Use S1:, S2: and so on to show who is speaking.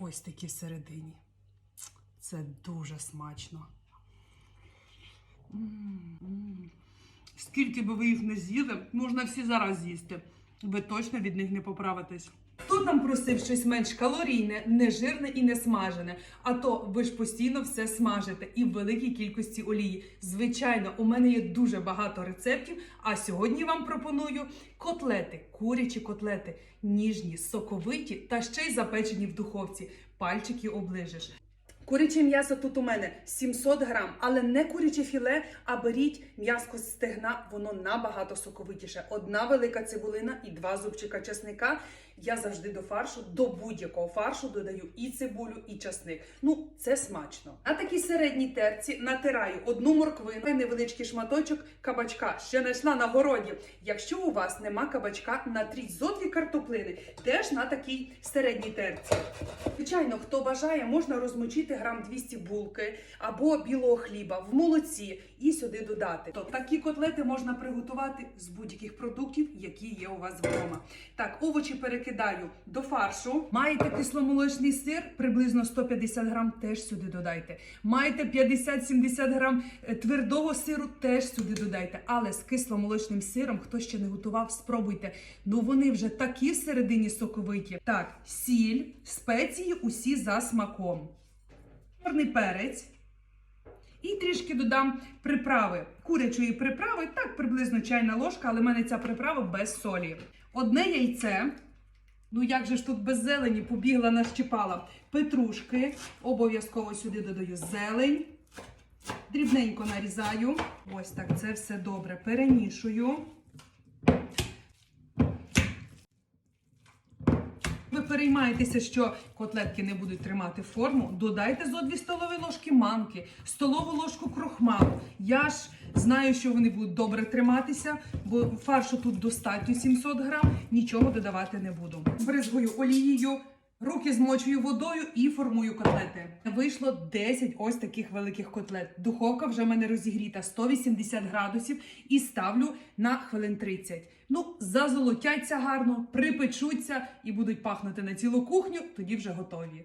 S1: ось такі всередині. Це дуже смачно. М, м. Скільки би ви їх не з'їли, можна всі зараз з'їсти. Ви точно від них не поправитесь. Хто там просив щось менш калорійне, нежирне і не смажене? А то ви ж постійно все смажите і в великій кількості олії. Звичайно, у мене є дуже багато рецептів. А сьогодні вам пропоную котлети, курячі котлети, ніжні, соковиті та ще й запечені в духовці. Пальчики оближеш. Куряче м'ясо тут у мене 700 грам, але не куряче філе, а беріть м'яско з стегна, воно набагато соковитіше. Одна велика цибулина і два зубчика чесника. Я завжди до фаршу, до будь-якого фаршу додаю і цибулю, і часник. Ну, це смачно. На такій середній терці натираю одну морквину, невеличкий шматочок кабачка. Ще знайшла на городі. Якщо у вас нема кабачка, натріть зо дві картоплини, теж на такій середній терці. Звичайно, хто бажає, можна розмочити грам 200 булки або білого хліба в молоці і сюди додати. То такі котлети можна приготувати з будь-яких продуктів, які є у вас вдома. Так, овочі перекидаю до фаршу. Маєте кисломолочний сир, приблизно 150 грам, теж сюди додайте. Маєте 50-70 грам е, твердого сиру, теж сюди додайте. Але з кисломолочним сиром, хто ще не готував, спробуйте. Ну вони вже такі всередині соковиті. Так, сіль, спеції усі за смаком. Чорний перець. І трішки додам приправи. Курячої приправи, так, приблизно чайна ложка, але в мене ця приправа без солі. Одне яйце. Ну як же ж тут без зелені побігла, нащипала. Петрушки. Обов'язково сюди додаю зелень. Дрібненько нарізаю. Ось так це все добре перемішую. Переймаєтеся, що котлетки не будуть тримати форму. Додайте зо 2 столові ложки манки, столову ложку крохмалу. Я ж знаю, що вони будуть добре триматися, бо фаршу тут достатньо 700 грам, нічого додавати не буду. Бризгую олією. Руки змочую водою і формую котлети. Вийшло 10 ось таких великих котлет. Духовка вже в мене розігріта 180 градусів і ставлю на хвилин 30. Ну, зазолотяться гарно, припечуться і будуть пахнути на цілу кухню, тоді вже готові.